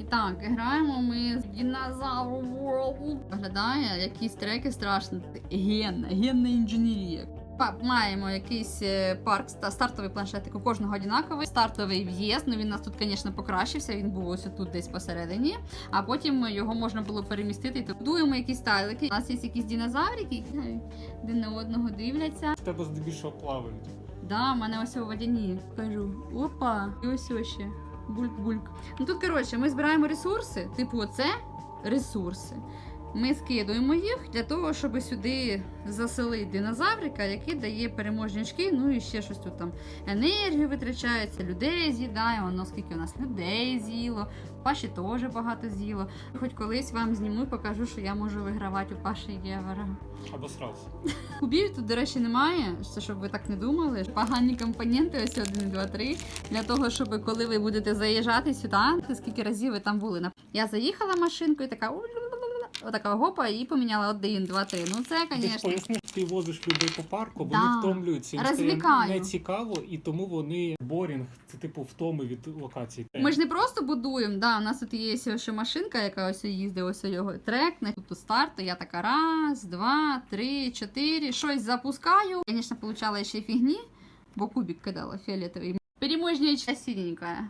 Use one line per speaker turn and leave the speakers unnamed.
І так, граємо ми з Dinosaur World. Виглядає якісь треки страшні. Генна, генна інженерія. Маємо якийсь е, парк, ста- стартовий планшетик у кожного однаковий. Стартовий в'їзд. Ну він у нас тут, звісно, покращився. Він був ось тут десь посередині. А потім його можна було перемістити. Будуємо якісь тайлики. У нас є якісь динозаврики, які е, на одного дивляться.
В тебе здебільшого плавають.
Да, в мене ось у водяні. Кажу, опа, і ось ось ще. Бульк-бульк. Ну тут, коротше, ми збираємо ресурси, типу, оце ресурси. Ми скидуємо їх для того, щоб сюди заселити динозаврика, який дає переможні очки, ну і ще щось тут там енергію витрачається, людей з'їдає. Воно скільки у нас людей з'їло, Паші теж багато з'їло. Хоч колись вам зніму і покажу, що я можу вигравати у Паші Євера.
Або сразу.
Кубів тут, до речі, немає, це щоб ви так не думали. Погані компоненти, ось 1, 2, 3, для того, щоб коли ви будете заїжджати сюди, скільки разів ви там були. Я заїхала машинкою, така отака гопа, і поміняла 1, 2, 3. Ну це,
Ти ж ти возиш людей по парку, вони
Да.
втомлюються, їм стає не цікаво, і тому вони борінг, це типу втоми від локації.
Ми ж не просто будуємо, да, у нас тут є ось машинка, яка ось їздить, ось його трек, на тут старт, я така раз, два, три, чотири, щось запускаю. Звісно, получала ще фігні, бо кубик кидала фіолетовий. Переможня синенькая.